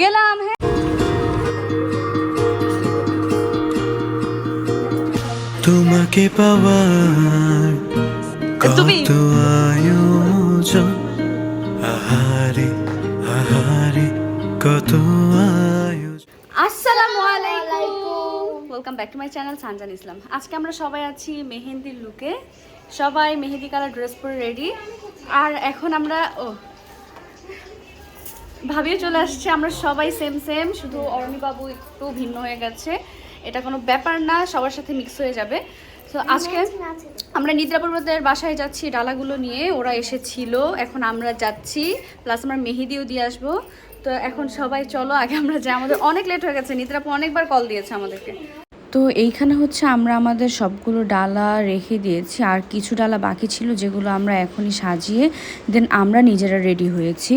গেলাম হ্যাঁ। তোমাকে পাওয়ার? কত আয়োজন। আহারে আহারে কত আয়োজন। আসসালামু আলাইকুম। Welcome back to my channel Sanjan Islam আজকে আমরা সবাই আছি মেহেন্দির লুকে সবাই মেহেদি কালার ড্রেস পরে রেডি আর এখন আমরা ও ভাবিয়ে চলে আসছে আমরা সবাই সেম সেম শুধু অরণি বাবু একটু ভিন্ন হয়ে গেছে। এটা কোনো ব্যাপার না সবার সাথে মিক্স হয়ে যাবে। তো আজকে আমরা নিদ্রাপুরদের বাসায় যাচ্ছি ডালাগুলো নিয়ে ওরা এসেছিল এখন আমরা যাচ্ছি প্লাস আমরা মেহেদিও দিয়ে আসব। তো এখন সবাই চলো আগে আমরা যাই আমাদের অনেক লেট হয়ে গেছে নিদ্রাপু অনেকবার কল দিয়েছে আমাদেরকে। তো এইখানে হচ্ছে আমরা আমাদের সবগুলো ডালা রেখে দিয়েছি আর কিছু ডালা বাকি ছিল যেগুলো আমরা এখনই সাজিয়ে দেন আমরা নিজেরা রেডি হয়েছি।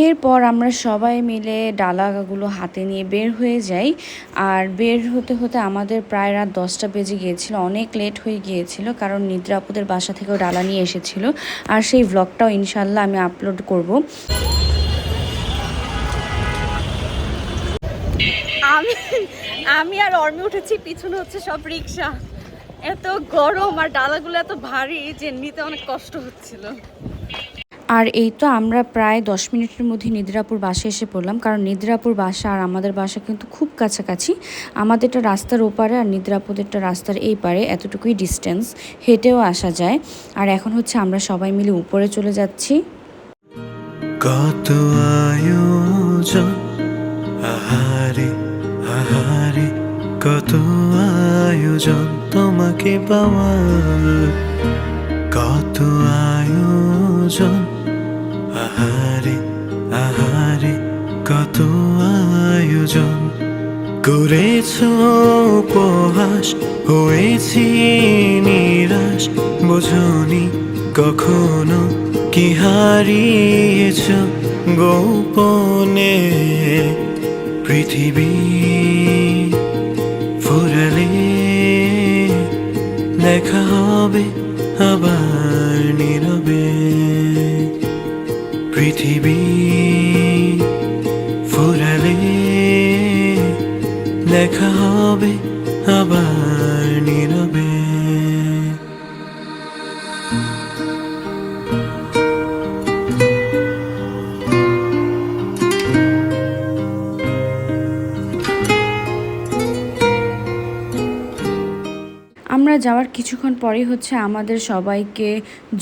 এরপর আমরা সবাই মিলে ডালাগুলো হাতে নিয়ে বের হয়ে যাই। আর বের হতে হতে আমাদের প্রায় রাত দশটা বেজে গিয়েছিল। অনেক লেট হয়ে গিয়েছিল কারণ নিদ্রাপুদের বাসা থেকেও ডালা নিয়ে এসেছিল। আর সেই ভ্লগটাও ইনশাল্লাহ আমি আপলোড করব। আমি আমি আর অর্মি উঠেছি, পিছনে হচ্ছে সব রিক্সা এত গরম আর ডালাগুলো এত ভারী যে নিতে অনেক কষ্ট হচ্ছিল। আর এই তো আমরা প্রায় দশ মিনিটের মধ্যে নিদ্রাপুর বাসে এসে পড়লাম, কারণ নিদ্রাপুর বাসা আর আমাদের বাসা কিন্তু খুব কাছাকাছি। আমাদেরটা রাস্তার ওপারে আর নিদ্রাপুরেরটা রাস্তার এই পারে এতটুকুই ডিস্টেন্স হেঁটেও আসা যায়। আর এখন হচ্ছে আমরা সবাই মিলে উপরে চলে যাচ্ছি। কত আয়োজন কত আয়োজন তোমাকে পাওয়ার। কত আয়োজন আহারে আহারে, কত আয়োজন। করেছ উপহাস, হয়েছি নিরাশ। বোঝনি কখনো কি হারিয়েছ গোপনে? পৃথিবী ফুরালে দেখা হবে আবার আমরা যাওয়ার কিছুক্ষণ পরেই হচ্ছে আমাদের সবাইকে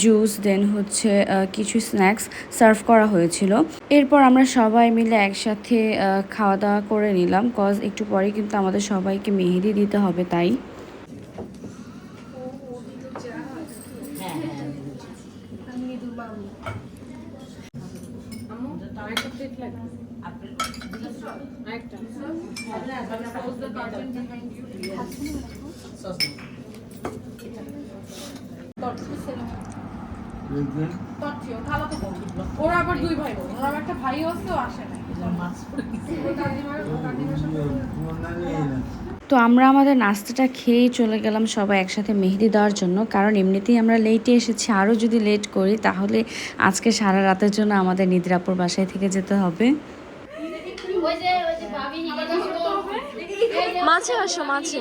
জুস দেন হচ্ছে কিছু স্ন্যাক্স সার্ভ করা হয়েছিল। এরপর আমরা সবাই মিলে একসাথে খাওয়া দাওয়া করে নিলাম কজ একটু পরে কিন্তু আমাদের সবাইকে মেহেদি দিতে হবে, তাই। ওরা আবার দুই ভাই বোন ওরা একটা ভাইও আছে আসে না তো আমরা আমাদের নাস্তাটা খেয়েই চলে গেলাম সবাই একসাথে মেহেদি দেওয়ার জন্য কারণ এমনিতেই আমরা লেটে এসেছি। আরও যদি লেট করি তাহলে আজকে সারা রাতের জন্য আমাদের নিদ্রাপুর বাসায় থেকে যেতে হবে। মাছে আসো মাছে।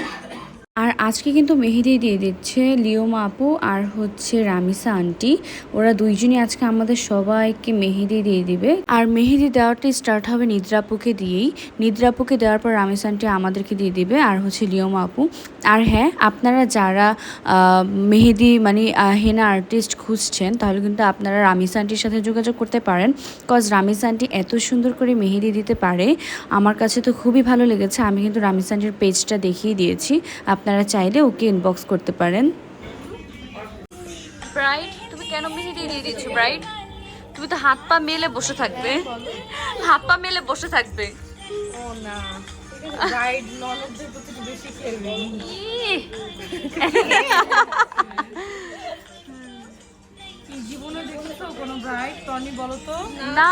আজকে কিন্তু মেহেদি দিয়ে দিচ্ছে লিওমা আপু আর হচ্ছে রামিসা আন্টি। ওরা দুইজনই আজকে আমাদের সবাইকে মেহেদি দিয়ে দিবে। আর মেহেদি দেওয়াটা স্টার্ট হবে নিদ্রাপুকে দিয়েই। নিদ্রাপুকে দেওয়ার পর রামিসা আন্টি আমাদেরকে দিয়ে দিবে আর হচ্ছে লিওমা আপু। আর হ্যাঁ আপনারা যারা মেহেদি মানে হেনা আর্টিস্ট খুঁজছেন, তাহলে কিন্তু আপনারা রামিসা আন্টির সাথে যোগাযোগ করতে পারেন। কজ রামিসা আন্টি এত সুন্দর করে মেহেদি দিতে পারে। আমার কাছে তো খুবই ভালো লেগেছে। আমি কিন্তু রামিসা আন্টির পেজটা দেখিয়ে দিয়েছি। আপনারা চাইলে ওকে ইনবক্স করতে পারেন। ব্রাইট তুমি কেন মেহেদি দিয়ে দিয়েছ ব্রাইট তুমি তো হাত পা মেলে বসে থাকবে। হাত পা মেলে বসে থাকবে। ও না ব্রাইড ননদদের প্রতি একটু বেশি খেলবে। জীবনে দেখেছ কোনো ব্রাইড টনি বলো তো। না।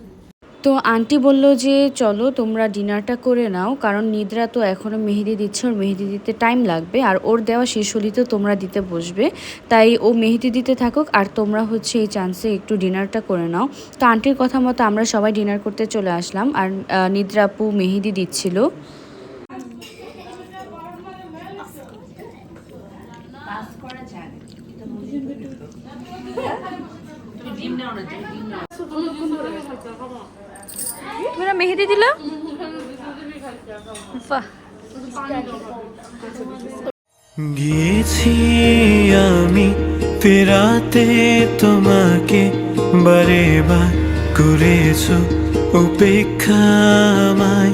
তো আন্টি বলল যে, চলো তোমরা ডিনারটা করে নাও, কারণ নিদ্রা তো এখনও মেহেদি দিচ্ছে, ওর মেহেদি দিতে টাইম লাগবে, আর ওর দেওয়া শেষ হলেই তো তোমরা দিতে বসবে। তাই ও মেহেদি দিতে থাকুক, আর তোমরা হচ্ছে এই চান্সে একটু ডিনারটা করে নাও। তো আন্টির কথা মতো আমরা সবাই ডিনার করতে চলে আসলাম, আর নিদ্রা আপু মেহেদি দিচ্ছিল। না মেহেদি দিল? গিয়েছি আমি ফেরাতে তোমাকে বারে বার করেছ উপেক্ষা মায়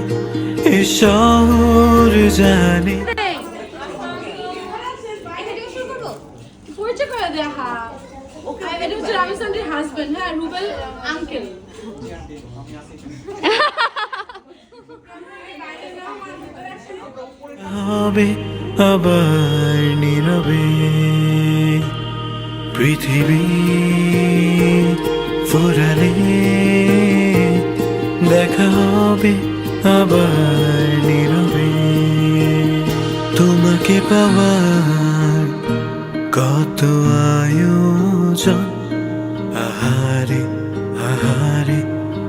এ শহর জানে পরিচয় করে দেয়া হা এটা হচ্ছে রামিসান্ডির হাজবেন্ড হ্যাঁ রুবেল আঙ্কেল হবে আবার নীরবে পৃথিবী ফোরালে দেখা হবে আবার নীরবে। তোমাকে পাওয়ার কত আয়োজন আহারে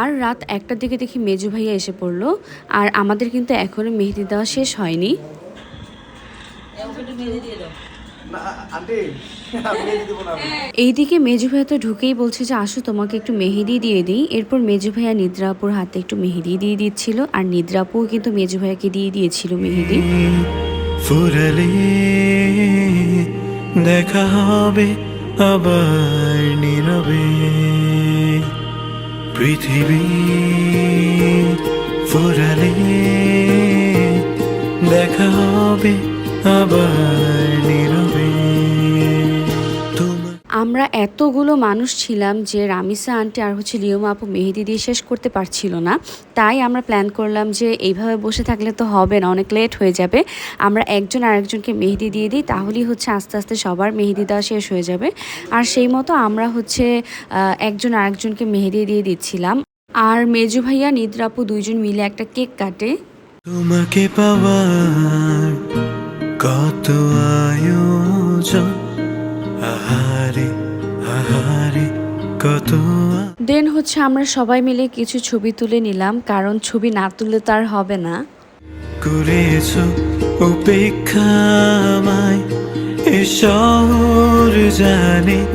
আর রাত একটার দিকে দেখি মেজু ভাইয়া এসে পড়ল আর আমাদের কিন্তু এখনও মেহেদি দেওয়া শেষ হয়নি। এইদিকে মেজু ভাইয়া তো ঢুকেই বলছে যে আসো তোমাকে একটু মেহেদি দিয়ে দিই। এরপর মেজু ভাইয়া নিদ্রাপুর হাতে একটু মেহেদি দিয়ে দিচ্ছিল আর নিদ্রাপুও কিন্তু মেজু ভাইয়াকে দিয়ে দিয়েছিল মেহেদি। ফুরালে দেখা হবে আবার নীরবে। পৃথিবী ফুরালে দেখা হবে আবার। আমরা এতগুলো মানুষ ছিলাম যে রামিসা আন্টি আর হচ্ছে লিওমা আপু মেহেদি দিয়ে শেষ করতে পারছিল না। তাই আমরা প্ল্যান করলাম যে এইভাবে বসে থাকলে তো হবে না, অনেক লেট হয়ে যাবে। আমরা একজন আরেকজনকে মেহেদি দিয়ে দিই, তাহলেই হচ্ছে আস্তে আস্তে সবার মেহেদি দেওয়া শেষ হয়ে যাবে। আর সেই মতো আমরা হচ্ছে একজন আরেকজনকে মেহেদি দিয়ে দিচ্ছিলাম। আর মেজু ভাইয়া নিদ্রাপু দুইজন মিলে একটা কেক কাটে। তোমাকে পাওয়ার কত আয়োজন? আহারে আহারে কত দেন হচ্ছে আমরা সবাই মিলে কিছু ছবি তুলে নিলাম কারণ ছবি না তুললে তো আর হবে না। করেছ উপেক্ষা আমায় এ শহর জানে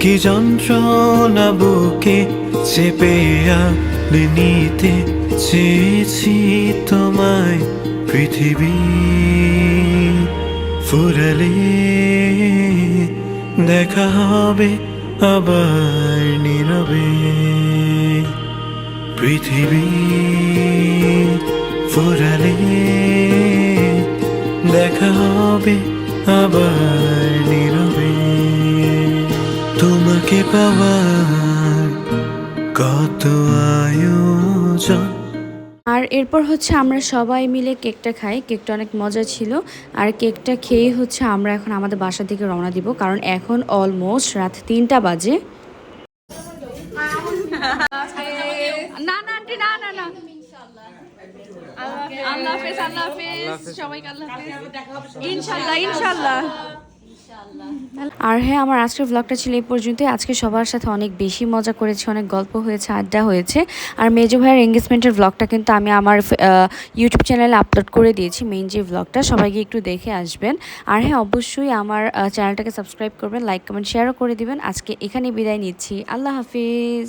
কি যন্ত্রণা বুকে চেপে আলে নিতে চেয়েছি তোমায় পৃথিবী ফুরালে। দেখা হবে আবার নীরবে। পৃথিবী ফুরালে দেখা হবে আবার নীরবে। তোমাকে পাওয়ার কত আয়োজন আর এরপর হচ্ছে আমরা সবাই মিলে কেকটা খাই। কেকটা অনেক মজা ছিল। আর কেকটা খেয়ে হচ্ছে আমরা এখন আমাদের বাসা থেকে রওনা দিব। কারণ এখন অলমোস্ট রাত তিনটা বাজে। আল্লাহ হাফেজ আল্লাহ হাফেজ। সবাইকে আল্লাহ হাফেজ। ইনশাল্লাহ ইনশাল্লাহ। আর হ্যাঁ আমার আজকের ব্লগটা ছিল এই পর্যন্তই। আজকে সবার সাথে অনেক বেশি মজা করেছি, অনেক গল্প হয়েছে, আড্ডা হয়েছে। আর মেজো ভাইয়ের এঙ্গেজমেন্টের ব্লগটা কিন্তু আমি আমার ইউটিউব চ্যানেলে আপলোড করে দিয়েছি মেইন যে ব্লগটা সবাইকে একটু দেখে আসবেন। আর হ্যাঁ অবশ্যই আমার চ্যানেলটাকে সাবস্ক্রাইব করবেন লাইক কমেন্ট শেয়ারও করে দিবেন। আজকে এখানে বিদায় নিচ্ছি। আল্লাহ হাফিজ।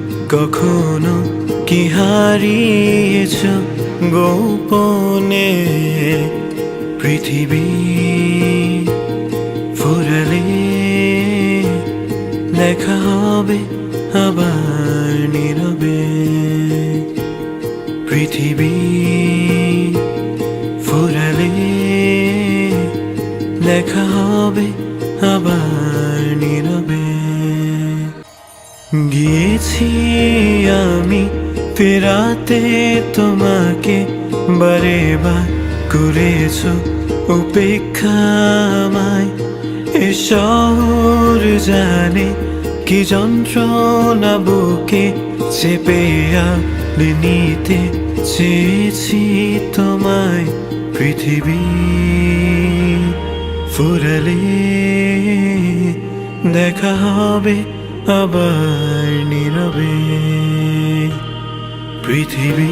কখনো কি হারিয়েছ গোপনে? পৃথিবী ফুরালে দেখা হবে আবার নীরবে। পৃথিবী ফুরালে দেখা হবে ফেরাতে তোমাকে বারে বার করেছ উপেক্ষামায় এ শহর জানে কি যন্ত্রণা বুকে চেপে আলে নিতে চেয়েছি তোমায়। পৃথিবী ফুরালে দেখা হবে আবার। পৃথিবী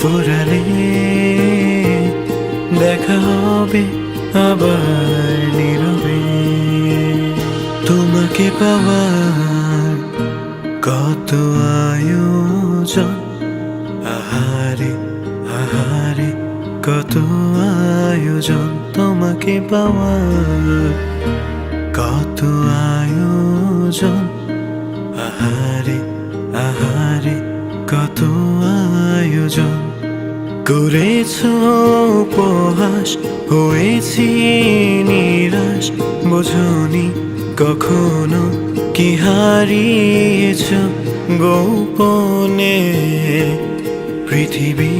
ফুরালে দেখা হবে আবার নীরবে। তোমাকে পাওয়ার কত আয়োজন? আহারে আহারে, কত আয়োজন? তোমাকে পাওয়ার কত আয়োজন? আয়োজন করেছ উপহাস হয়েছি নিরাশ। বোঝনি কখনো কি হারিয়েছ গোপনে? পৃথিবী